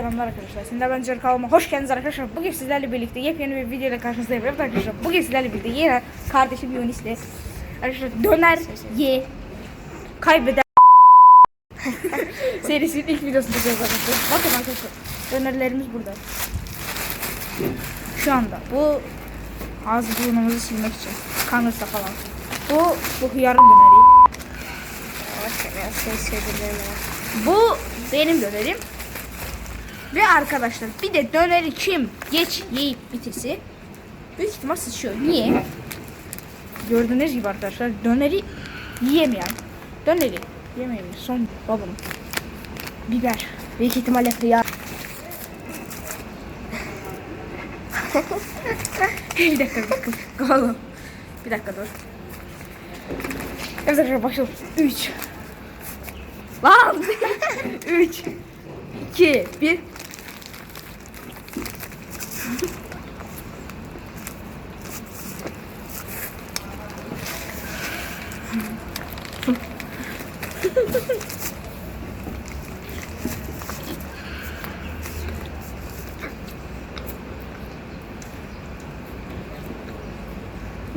selamlar arkadaşlar. Şimdi ben Cırk Alma. Hoş geldiniz arkadaşlar. Bugün sizlerle birlikte yepyeni bir videoyla karşınızdayım. Evet arkadaşlar bugün sizlerle birlikte yine kardeşim Yunis'le arkadaşlar döner ye kaybeder serisinin ilk videosunu çekiyoruz arkadaşlar. Bakın arkadaşlar dönerlerimiz burada. Şu anda bu ağız burnumuzu silmek için kanırsa falan. Bu bu hıyarın döneri. Biraz ses çevireceğim. Bu benim dönerim. Ve arkadaşlar bir de döneri kim geç yiyip bitirse büyük ihtimal sıçıyor. Niye? Gördüğünüz gibi arkadaşlar döneri yiyemeyen, döneri yemeyen son babam. Biber. Büyük ihtimalle hıyar. bir dakika bir dakika. Oğlum. Bir dakika dur. Evet arkadaşlar başlayalım. 3 Lan 3 2 1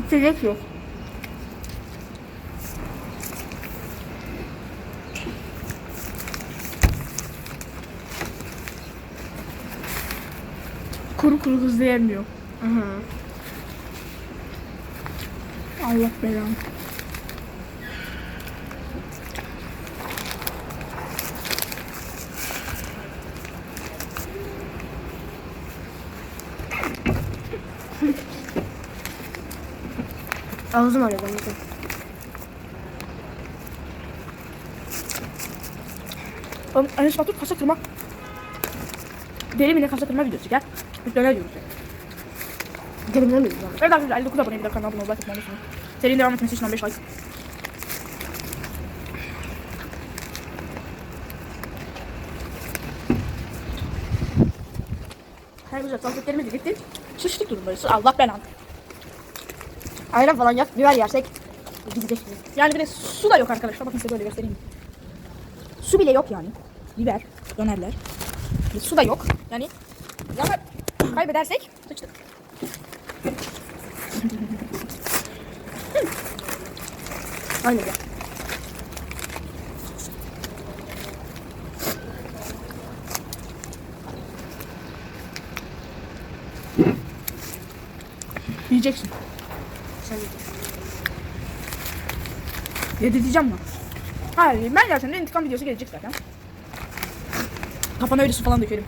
İçecek yok. Kuru kuru hızlı yenmiyor. Allah belanı. Ağzım arıyor benim. Oğlum Enes Batur kasa kırma. Deli mi ne kasa kırma videosu gel. Döner diyoruz. Dilimden mi lan? Evet arkadaşlar 59 abone bir kanal abone olmayı unutmayın. Serinin devam etmesi için 15 like. Her güzel sohbetlerimiz bitti. Sıçtık durumdayız. Allah belanı. Ayran falan yak, biber yersek gidecek. Yani bir de su da yok arkadaşlar. Bakın size böyle göstereyim. Su bile yok yani. Biber, dönerler. Bir su da yok. Yani ya kaybedersek sıçtık. Aynen ya. Yiyeceksin. Sen de. Yedireceğim mi? Hayır ben gerçekten intikam videosu gelecek zaten. Kafana öyle su falan dökerim.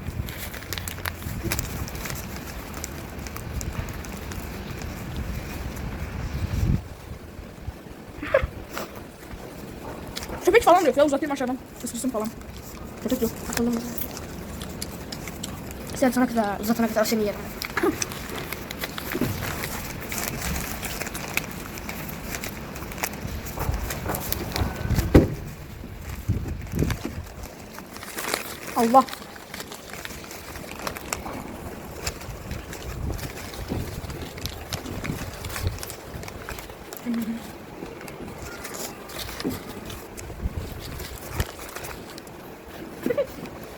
Falan da yok ya uzatayım aşağıdan. Isırsın falan. Köpek yok. Bakalım. Sen sana kadar, uzatana kadar seni yerim. Allah.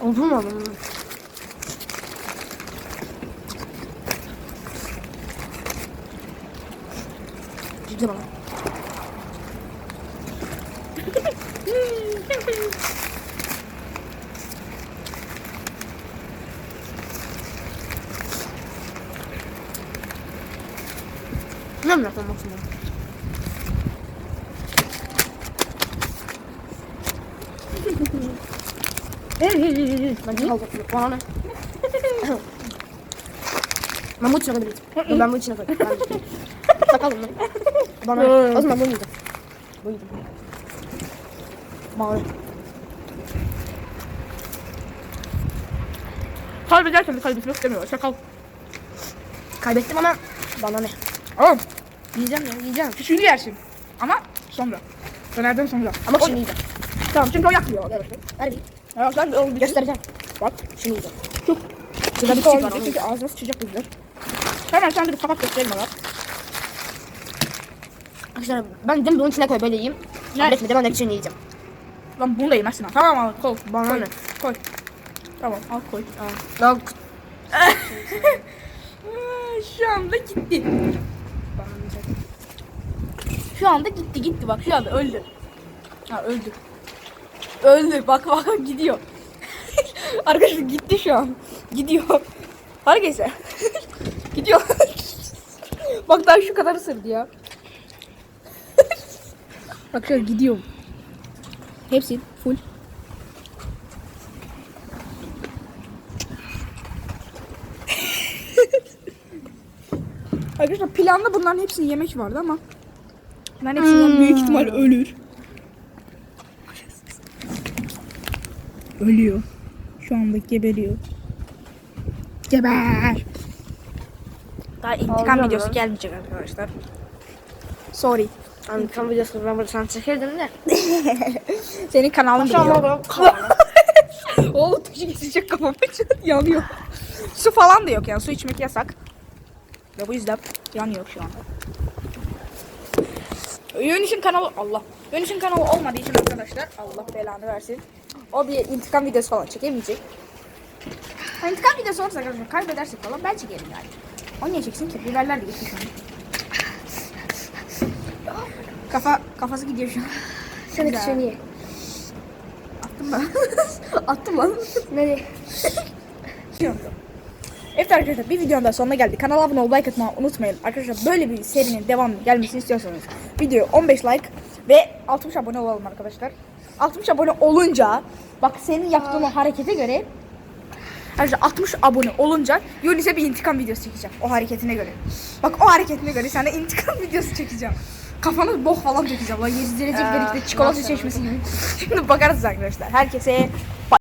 Oldu mu oğlum? Ciddi bana. Ne mi yapalım aslında? Ben de kaldım. Bana ne? Bu içine koyabilirim. Dur, Ben bu içine. Ben- Sakalım lan. Bana ne? O zaman bunu yiyeceğim. Bu yiyeceğim. Mavi. Kaybedersen de kaybetmek istemiyor. Şakal. Kaybettim ama bana ne? Oğlum Yiyeceğim ya yiyeceğim. şimdi yersin. Ama sonra. Dönerden sonra. Ama şimdi yiyeceğim. Tamam çünkü o yakmıyor. arkadaşlar. Ver bir. Ya sen de o bir Göstereceğim. Bak. Şunu yiyeceğim. Çok. Şurada bir çift var. Çünkü ağzına sıçacak bizler. Hemen sen de bir kapat gösterelim bana. Arkadaşlar ben dedim bunun içine koy böyle yiyeyim. Ne? Kabul etmedi ben de içine yiyeceğim. Lan bunu da yemezsin ha. Tamam abi koy. Bana koy. ne? Koy. Tamam al koy. Daha Aa, Şu anda gitti. Şu anda gitti gitti bak şu anda öldü. Ha öldü. Öldü bak bak gidiyor. Arkadaşlar gitti şu an. Gidiyor. Arkadaşlar. gidiyor. bak daha şu kadar ısırdı ya. bak şöyle gidiyor. Hepsi full. Arkadaşlar planda bunların hepsini yemek vardı ama bunların hepsini yiyen büyük ihtimal ölür. Ölüyor. Şu anda geberiyor. Geber. Daha intikam Alacağım videosu gelmeyecek arkadaşlar. Sorry. Antikam videosunu ben burada sana çekerdim de. Senin kanalın an biliyor. Oğlum tuşu geçecek kafama yanıyor. Su falan da yok yani su içmek yasak. Ve bu yüzden yanıyor şu anda. Yönüş'ün kanalı Allah. Yönüş'ün kanalı olmadığı için arkadaşlar Allah belanı versin. O bir intikam videosu falan çekemeyecek. Ha, İntikam videosu olursa arkadaşlar kaybedersek falan ben çekerim yani. O niye çeksin ki? Biberler de an. Kafa, kafası gidiyor şu an. Sen Güzel. ikisini ye. Attım ben. Attım lan. Nereye? Evet arkadaşlar bir videonun da sonuna geldik. Kanala abone ol, like atmayı unutmayın. Arkadaşlar böyle bir serinin devamı gelmesini istiyorsanız videoya 15 like ve 60 abone olalım arkadaşlar. 60 abone olunca bak senin yaptığın o harekete göre Arkadaşlar 60 abone olunca Yunus'e bir intikam videosu çekeceğim o hareketine göre. Bak o hareketine göre sana intikam videosu çekeceğim. Kafanız bok falan çekeceğim. Lan 7 derece Aa, birlikte çikolata çeşmesi gibi. Şimdi bakarız arkadaşlar. Herkese